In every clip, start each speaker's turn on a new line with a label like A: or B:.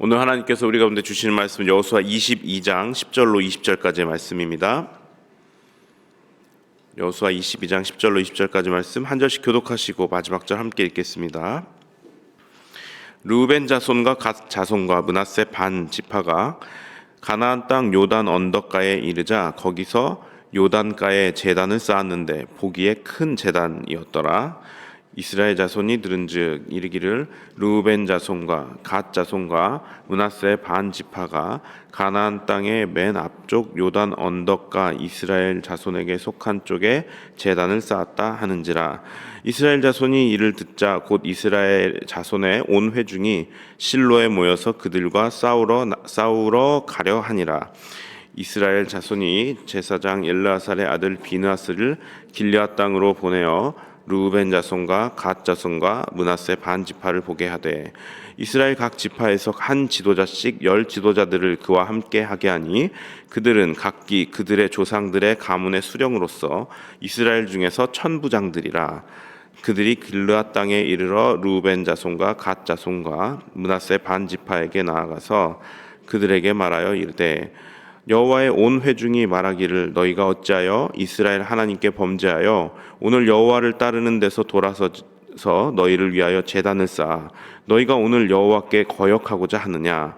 A: 오늘 하나님께서 우리 가운데 주시는 말씀은 여호수아 22장 10절로 20절까지의 말씀입니다. 여호수아 22장 10절로 20절까지 말씀 한 절씩 교독하시고 마지막 절 함께 읽겠습니다. 르우벤 자손과 갓 자손과 문하세 반 지파가 가나안 땅 요단 언덕가에 이르자 거기서 요단가에 제단을 쌓았는데 보기에 큰 제단이었더라. 이스라엘 자손이 들은즉 이르기를 르우벤 자손과 갓 자손과 문하세 반 지파가 가나안 땅의 맨 앞쪽 요단 언덕가 이스라엘 자손에게 속한 쪽에 제단을 쌓았다 하는지라. 이스라엘 자손이 이를 듣자 곧 이스라엘 자손의 온 회중이 실로에 모여서 그들과 싸우러 싸우러 가려 하니라. 이스라엘 자손이 제사장 엘르아살의 아들 비느하스를 길르앗 땅으로 보내어 루벤 자손과 갓 자손과 문하세 반 지파를 보게 하되 이스라엘 각 지파에서 한 지도자씩 열 지도자들을 그와 함께 하게 하니 그들은 각기 그들의 조상들의 가문의 수령으로서 이스라엘 중에서 천부장들이라. 그들이 길르앗 땅에 이르러 루벤 자손과 갓 자손과 문하세 반 지파에게 나아가서 그들에게 말하여 이르되 여호와의 온 회중이 말하기를 너희가 어찌하여 이스라엘 하나님께 범죄하여 오늘 여호와를 따르는 데서 돌아서서 너희를 위하여 제단을 쌓아 너희가 오늘 여호와께 거역하고자 하느냐?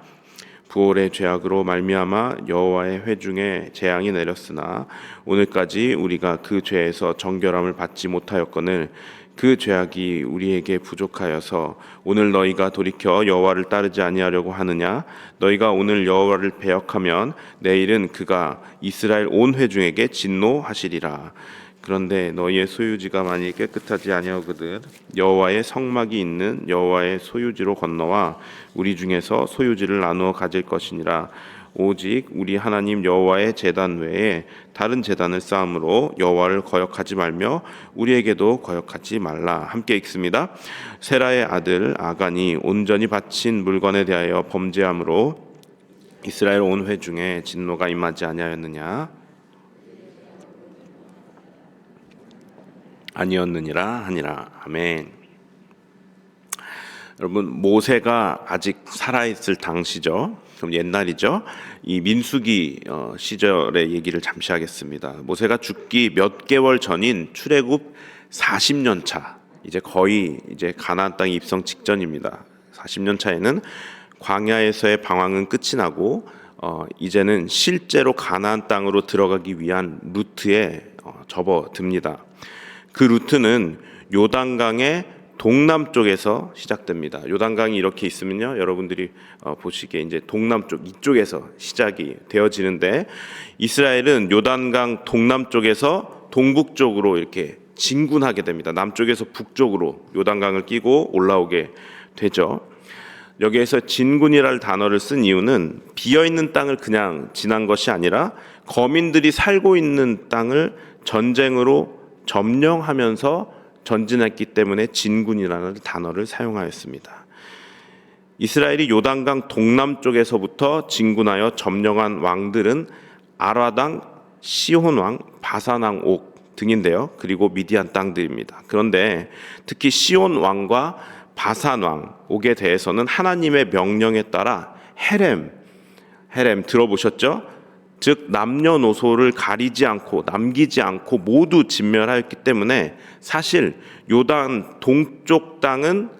A: 부올의 죄악으로 말미암아 여호와의 회중에 재앙이 내렸으나 오늘까지 우리가 그 죄에서 정결함을 받지 못하였거늘 그 죄악이 우리에게 부족하여서 오늘 너희가 돌이켜 여호와를 따르지 아니하려고 하느냐? 너희가 오늘 여호와를 배역하면 내일은 그가 이스라엘 온 회중에게 진노하시리라. 그런데 너희의 소유지가 만일 깨끗하지 아니하거든 여호와의 성막이 있는 여호와의 소유지로 건너와 우리 중에서 소유지를 나누어 가질 것이니라 오직 우리 하나님 여호와의 제단 외에 다른 제단을 쌓음으로 여호와를 거역하지 말며 우리에게도 거역하지 말라 함께 읽습니다. 세라의 아들 아간이 온전히 바친 물건에 대하여 범죄함으로 이스라엘 온 회중에 진노가 임하지 아니하였느냐 아니었느니라 하니라 아멘. 여러분 모세가 아직 살아 있을 당시죠. 그럼 옛날이죠. 이 민수기 어, 시절의 얘기를 잠시 하겠습니다. 모세가 죽기 몇 개월 전인 출애굽 40년 차. 이제 거의 이제 가나안 땅 입성 직전입니다. 40년 차에는 광야에서의 방황은 끝이 나고 어, 이제는 실제로 가나안 땅으로 들어가기 위한 루트에 어, 접어듭니다. 그 루트는 요단강의 동남쪽에서 시작됩니다. 요단강이 이렇게 있으면요, 여러분들이 어, 보시기에 이제 동남쪽 이쪽에서 시작이 되어지는데 이스라엘은 요단강 동남쪽에서 동북쪽으로 이렇게 진군하게 됩니다. 남쪽에서 북쪽으로 요단강을 끼고 올라오게 되죠. 여기에서 진군이라는 단어를 쓴 이유는 비어 있는 땅을 그냥 지난 것이 아니라 거민들이 살고 있는 땅을 전쟁으로 점령하면서 전진했기 때문에 진군이라는 단어를 사용하였습니다. 이스라엘이 요단강 동남쪽에서부터 진군하여 점령한 왕들은 아라당, 시혼 왕, 바산 왕 옥 등인데요. 그리고 미디안 땅들입니다. 그런데 특히 시온 왕과 바산 왕 옥에 대해서는 하나님의 명령에 따라 헤렘, 헤렘 들어보셨죠? 즉 남녀노소를 가리지 않고 남기지 않고 모두 진멸하였기 때문에 사실 요단 동쪽 땅은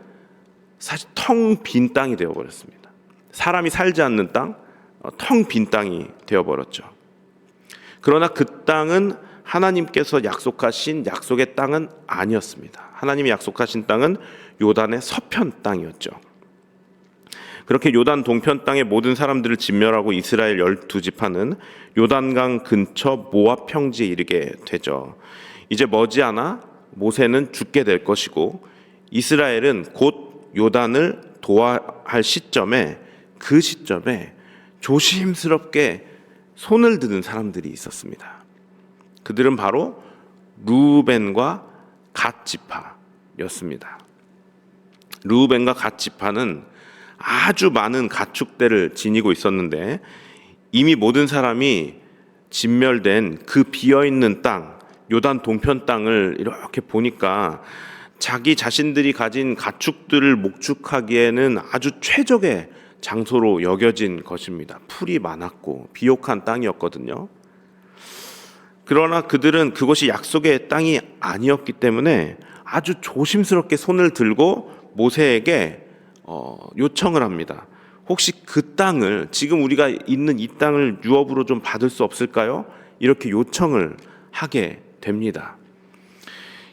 A: 사실 텅 빈 땅이 되어 버렸습니다. 사람이 살지 않는 땅, 어, 텅빈 땅이 되어 버렸죠. 그러나 그 땅은 하나님께서 약속하신 약속의 땅은 아니었습니다. 하나님이 약속하신 땅은 요단의 서편 땅이었죠. 그렇게 요단 동편 땅의 모든 사람들을 진멸하고 이스라엘 열두 지파는 요단강 근처 모압 평지에 이르게 되죠. 이제 머지않아 모세는 죽게 될 것이고 이스라엘은 곧 요단을 도와할 시점에 그 시점에 조심스럽게 손을 드는 사람들이 있었습니다. 그들은 바로 루벤과 갓 지파였습니다. 루벤과 갓 지파는 아주 많은 가축대를 지니고 있었는데 이미 모든 사람이 진멸된 그 비어 있는 땅 요단 동편 땅을 이렇게 보니까 자기 자신들이 가진 가축들을 목축하기에는 아주 최적의 장소로 여겨진 것입니다. 풀이 많았고 비옥한 땅이었거든요. 그러나 그들은 그것이 약속의 땅이 아니었기 때문에 아주 조심스럽게 손을 들고 모세에게 어, 요청을 합니다. 혹시 그 땅을 지금 우리가 있는 이 땅을 유업으로 좀 받을 수 없을까요? 이렇게 요청을 하게 됩니다.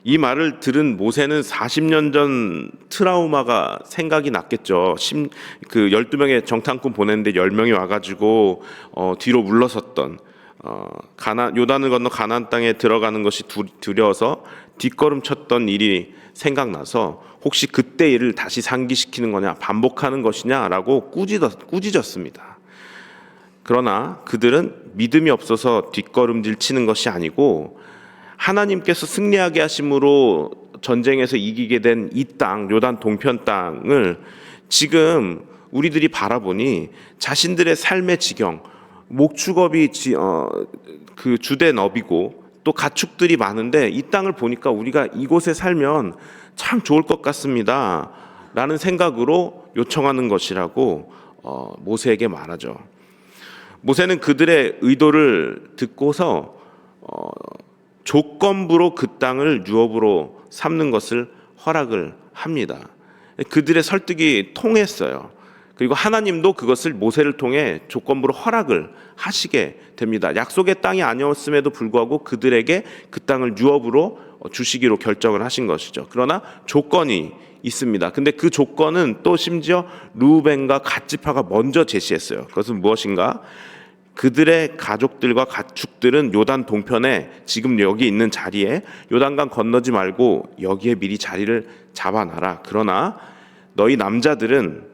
A: 이 말을 들은 모세는 40년 전 트라우마가 생각이 났겠죠. 심, 그 12명의 정탐꾼 보냈는데 10명이 와가지고 어, 뒤로 물러섰던 어, 가나, 요단을 건너 가나안 땅에 들어가는 것이 두, 두려워서 뒷걸음 쳤던 일이 생각나서 혹시 그때 일을 다시 상기시키는 거냐 반복하는 것이냐라고 꾸짖었, 꾸짖었습니다. 그러나 그들은 믿음이 없어서 뒷걸음질 치는 것이 아니고 하나님께서 승리하게 하심으로 전쟁에서 이기게 된 이 땅, 요단 동편 땅을 지금 우리들이 바라보니 자신들의 삶의 지경, 목축업이 지, 어, 그 주된 업이고 또 가축들이 많은데 이 땅을 보니까 우리가 이곳에 살면 참 좋을 것 같습니다. 라는 생각으로 요청하는 것이라고 어, 모세에게 말하죠. 모세는 그들의 의도를 듣고서 어, 조건부로 그 땅을 유업으로 삼는 것을 허락을 합니다. 그들의 설득이 통했어요. 그리고 하나님도 그것을 모세를 통해 조건부로 허락을 하시게 됩니다. 약속의 땅이 아니었음에도 불구하고 그들에게 그 땅을 유업으로 주시기로 결정을 하신 것이죠. 그러나 조건이 있습니다. 근데 그 조건은 또 심지어 루벤과 갓지파가 먼저 제시했어요. 그것은 무엇인가? 그들의 가족들과 가축들은 요단 동편에 지금 여기 있는 자리에 요단강 건너지 말고 여기에 미리 자리를 잡아놔라. 그러나 너희 남자들은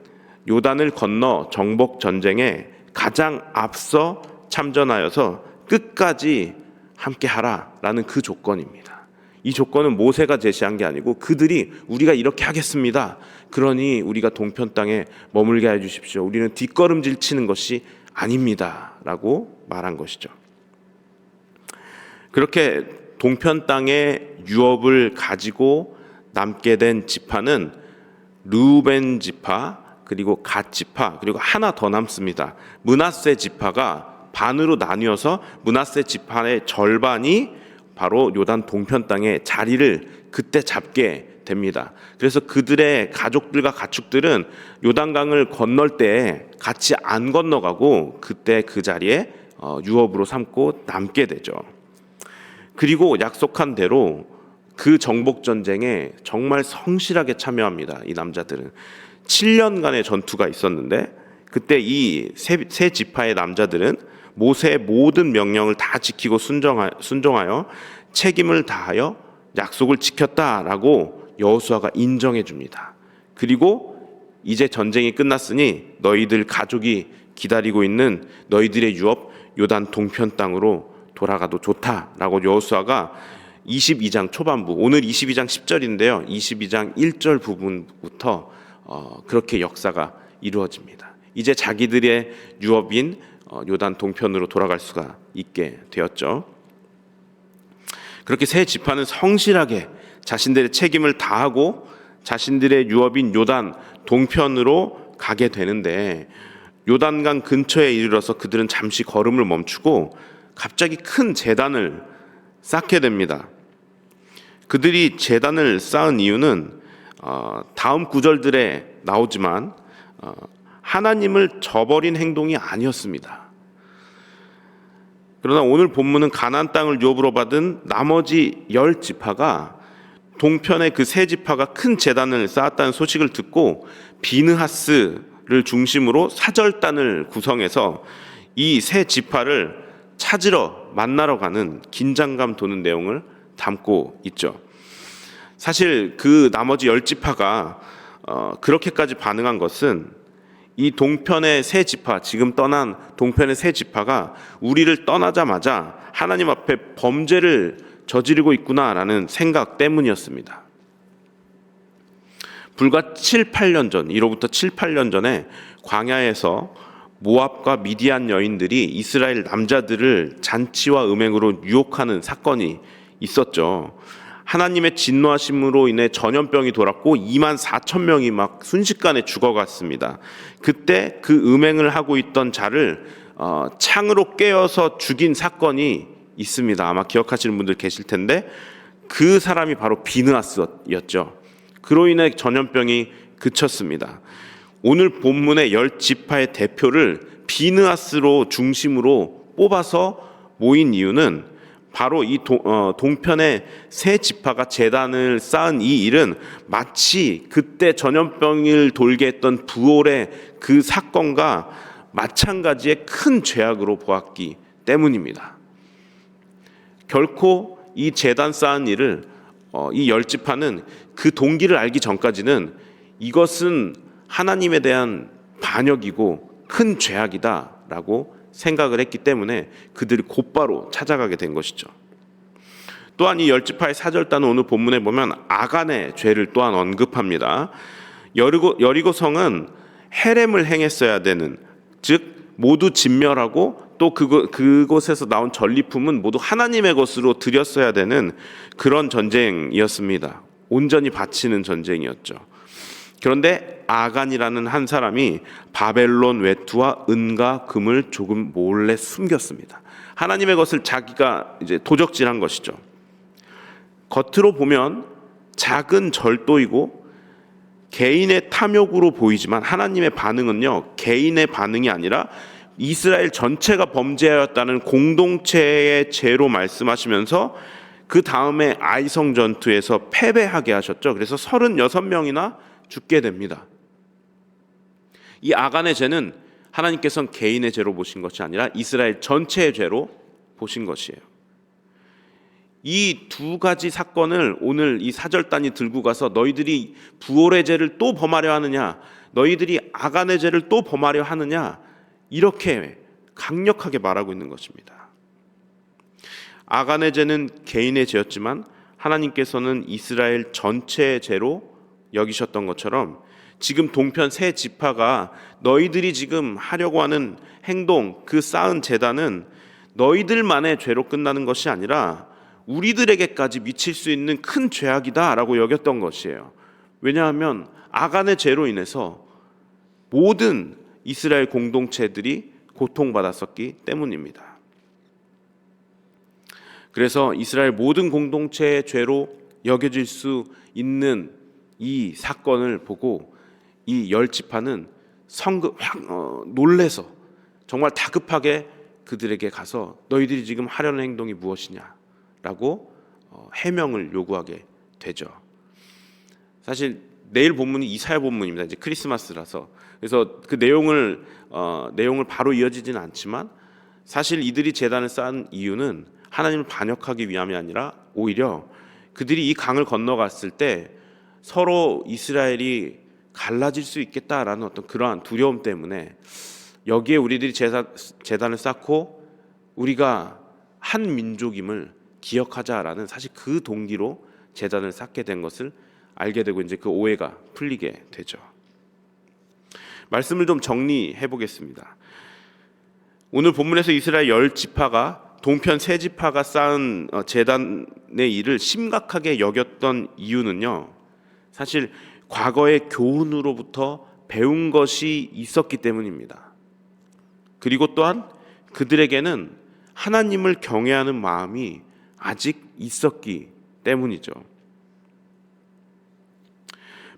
A: 요단을 건너 정복 전쟁에 가장 앞서 참전하여서 끝까지 함께 하라라는 그 조건입니다. 이 조건은 모세가 제시한 게 아니고 그들이 우리가 이렇게 하겠습니다. 그러니 우리가 동편 땅에 머물게 해 주십시오. 우리는 뒷걸음질 치는 것이 아닙니다. 라고 말한 것이죠. 그렇게 동편 땅에 유업을 가지고 남게 된 지파는 르우벤 지파 그리고 갓 지파 그리고 하나 더 남습니다. 문하세 지파가 반으로 나뉘어서 문하세 지파의 절반이 바로 요단 동편 땅에 자리를 그때 잡게 됩니다. 그래서 그들의 가족들과 가축들은 요단강을 건널 때 같이 안 건너가고 그때 그 자리에 어, 유업으로 삼고 남게 되죠. 그리고 약속한 대로 그 정복 전쟁에 정말 성실하게 참여합니다. 이 남자들은 7년간의 전투가 있었는데 그때 이세 지파의 남자들은 모세의 모든 명령을 다 지키고 순종하여 책임을 다하여 약속을 지켰다라고 여호수아가 인정해 줍니다. 그리고 이제 전쟁이 끝났으니 너희들 가족이 기다리고 있는 너희들의 유업 요단 동편 땅으로 돌아가도 좋다라고 여호수아가 22장 초반부 오늘 22장 10절인데요. 22장 1절 부분부터 어, 그렇게 역사가 이루어집니다. 이제 자기들의 유업인 어, 요단 동편으로 돌아갈 수가 있게 되었죠. 그렇게 세 지파는 성실하게 자신들의 책임을 다하고 자신들의 유업인 요단 동편으로 가게 되는데 요단강 근처에 이르러서 그들은 잠시 걸음을 멈추고 갑자기 큰 재단을 쌓게 됩니다. 그들이 재단을 쌓은 이유는 어, 다음 구절들에 나오지만 어, 하나님을 저버린 행동이 아니었습니다. 그러나 오늘 본문은 가나안 땅을 유업으로 받은 나머지 열 지파가 동편의 그 세 지파가 큰 재단을 쌓았다는 소식을 듣고 비느하스를 중심으로 사절단을 구성해서 이 세 지파를 찾으러 만나러 가는 긴장감 도는 내용을 담고 있죠. 사실 그 나머지 열 지파가 어, 그렇게까지 반응한 것은 이 동편의 세 지파, 지금 떠난 동편의 세 지파가 우리를 떠나자마자 하나님 앞에 범죄를 저지르고 있구나라는 생각 때문이었습니다. 불과 7, 8년 전, 이로부터 7, 8년 전에 광야에서 모압과 미디안 여인들이 이스라엘 남자들을 잔치와 음행으로 유혹하는 사건이 있었죠. 하나님의 진노하심으로 인해 전염병이 돌았고 2만 4천 명이 막 순식간에 죽어갔습니다. 그때 그 음행을 하고 있던 자를 어, 창으로 깨어서 죽인 사건이 있습니다. 아마 기억하시는 분들 계실 텐데 그 사람이 바로 비느하스였죠. 그로 인해 전염병이 그쳤습니다. 오늘 본문의 열 지파의 대표를 비느하스로 중심으로 뽑아서 모인 이유는 바로 이 동, 어, 동편의 세 지파가 재단을 쌓은 이 일은 마치 그때 전염병을 돌게 했던 부올의 그 사건과 마찬가지의 큰 죄악으로 보았기 때문입니다. 결코 이 재단 쌓은 일을 어, 이 열지파는 그 동기를 알기 전까지는 이것은 하나님에 대한 반역이고 큰 죄악이다라고 생각을 했기 때문에 그들이 곧바로 찾아가게 된 것이죠. 또한 이 열지파의 사절단은 오늘 본문에 보면 아간의 죄를 또한 언급합니다. 여리고 여리고 성은 헤렘을 행했어야 되는 즉 모두 진멸하고 또 그곳, 그곳에서 나온 전리품은 모두 하나님의 것으로 드렸어야 되는 그런 전쟁이었습니다. 온전히 바치는 전쟁이었죠. 그런데 아간이라는 한 사람이 바벨론 외투와 은과 금을 조금 몰래 숨겼습니다. 하나님의 것을 자기가 이제 도적질한 것이죠. 겉으로 보면 작은 절도이고 개인의 탐욕으로 보이지만 하나님의 반응은요 개인의 반응이 아니라 이스라엘 전체가 범죄하였다는 공동체의 죄로 말씀하시면서 그 다음에 아이성 전투에서 패배하게 하셨죠. 그래서 36명이나 죽게 됩니다. 이 아간의 죄는 하나님께서는 개인의 죄로 보신 것이 아니라 이스라엘 전체의 죄로 보신 것이에요. 이 두 가지 사건을 오늘 이 사절단이 들고 가서 너희들이 부올의 죄를 또 범하려 하느냐, 너희들이 아간의 죄를 또 범하려 하느냐, 이렇게 강력하게 말하고 있는 것입니다. 아간의 죄는 개인의 죄였지만 하나님께서는 이스라엘 전체의 죄로 여기셨던 것처럼 지금 동편 세 지파가 너희들이 지금 하려고 하는 행동, 그 쌓은 재단은 너희들만의 죄로 끝나는 것이 아니라 우리들에게까지 미칠 수 있는 큰 죄악이다라고 여겼던 것이에요. 왜냐하면 아간의 죄로 인해서 모든 이스라엘 공동체들이 고통받았었기 때문입니다. 그래서 이스라엘 모든 공동체의 죄로 여겨질 수 있는 이 사건을 보고 이 열 지파는 성급 확 어, 놀래서 정말 다급하게 그들에게 가서 너희들이 지금 하려는 행동이 무엇이냐라고 어, 해명을 요구하게 되죠. 사실 내일 본문이 이사야 본문입니다. 이제 크리스마스라서 그래서 그 내용을 어, 내용을 바로 이어지지는 않지만 사실 이들이 재단을 쌓은 이유는 하나님을 반역하기 위함이 아니라 오히려 그들이 이 강을 건너갔을 때 서로 이스라엘이 갈라질 수 있겠다라는 어떤 그러한 두려움 때문에 여기에 우리들이 제사, 재단을 쌓고 우리가 한 민족임을 기억하자라는 사실 그 동기로 재단을 쌓게 된 것을 알게 되고 이제 그 오해가 풀리게 되죠. 말씀을 좀 정리해 보겠습니다. 오늘 본문에서 이스라엘 열 지파가 동편 세 지파가 쌓은 어, 재단의 일을 심각하게 여겼던 이유는요. 사실 과거의 교훈으로부터 배운 것이 있었기 때문입니다. 그리고 또한 그들에게는 하나님을 경외하는 마음이 아직 있었기 때문이죠.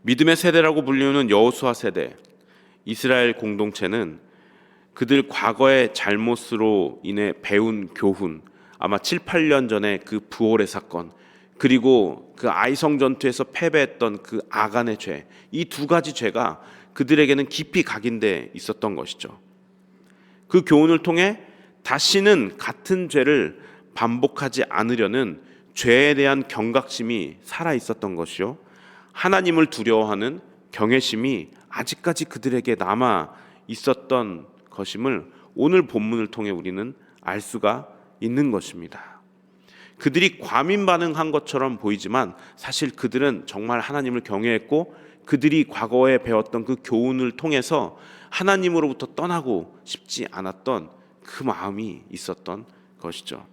A: 믿음의 세대라고 불리는 여호수아 세대, 이스라엘 공동체는 그들 과거의 잘못으로 인해 배운 교훈, 아마 7, 8년 전에 그 부월의 사건, 그리고 그 아이성 전투에서 패배했던 그 아간의 죄, 이 두 가지 죄가 그들에게는 깊이 각인돼 있었던 것이죠. 그 교훈을 통해 다시는 같은 죄를 반복하지 않으려는 죄에 대한 경각심이 살아 있었던 것이요. 하나님을 두려워하는 경외심이 아직까지 그들에게 남아 있었던 것임을 오늘 본문을 통해 우리는 알 수가 있는 것입니다. 그들이 과민 반응한 것처럼 보이지만 사실 그들은 정말 하나님을 경외했고 그들이 과거에 배웠던 그 교훈을 통해서 하나님으로부터 떠나고 싶지 않았던 그 마음이 있었던 것이죠.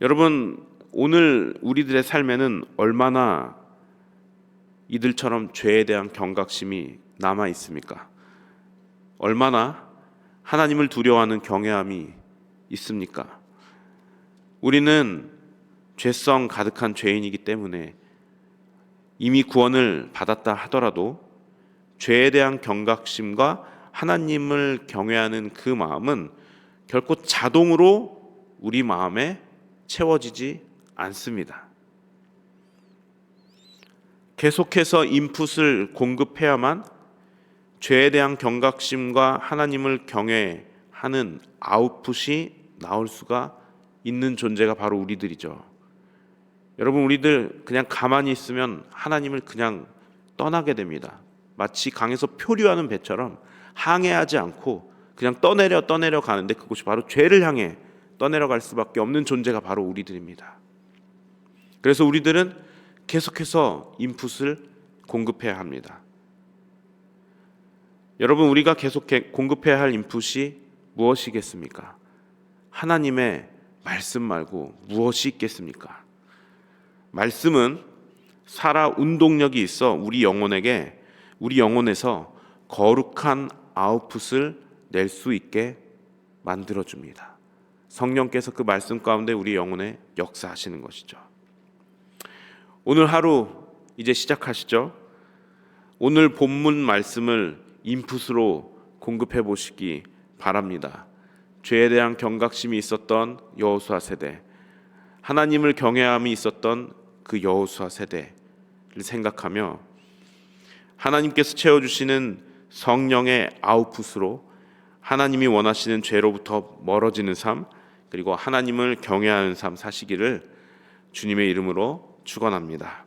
A: 여러분 오늘 우리들의 삶에는 얼마나 이들처럼 죄에 대한 경각심이 남아 있습니까? 얼마나 하나님을 두려워하는 경외함이 있습니까? 우리는 죄성 가득한 죄인이기 때문에 이미 구원을 받았다 하더라도 죄에 대한 경각심과 하나님을 경외하는 그 마음은 결코 자동으로 우리 마음에 채워지지 않습니다. 계속해서 인풋을 공급해야만 죄에 대한 경각심과 하나님을 경외하는 아웃풋이 나올 수가 있는 존재가 바로 우리들이죠. 여러분 우리들 그냥 가만히 있으면 하나님을 그냥 떠나게 됩니다. 마치 강에서 표류하는 배처럼 항해하지 않고 그냥 떠내려 떠내려 가는데 그것이 바로 죄를 향해 떠내려 갈 수밖에 없는 존재가 바로 우리들입니다. 그래서 우리들은 계속해서 인풋을 공급해야 합니다. 여러분 우리가 계속 공급해야 할 인풋이 무엇이겠습니까? 하나님의 말씀 말고 무엇이 있겠습니까? 말씀은 살아 운동력이 있어 우리 영혼에게 우리 영혼에서 거룩한 아웃풋을 낼 수 있게 만들어 줍니다. 성령께서 그 말씀 가운데 우리 영혼에 역사하시는 것이죠. 오늘 하루 이제 시작하시죠. 오늘 본문 말씀을 인풋으로 공급해 보시기 바랍니다. 죄에 대한 경각심이 있었던 여호수아 세대, 하나님을 경외함이 있었던 그 여호수아 세대를 생각하며 하나님께서 채워 주시는 성령의 아웃풋으로 하나님이 원하시는 죄로부터 멀어지는 삶 그리고 하나님을 경외하는 삶 사시기를 주님의 이름으로 축원합니다.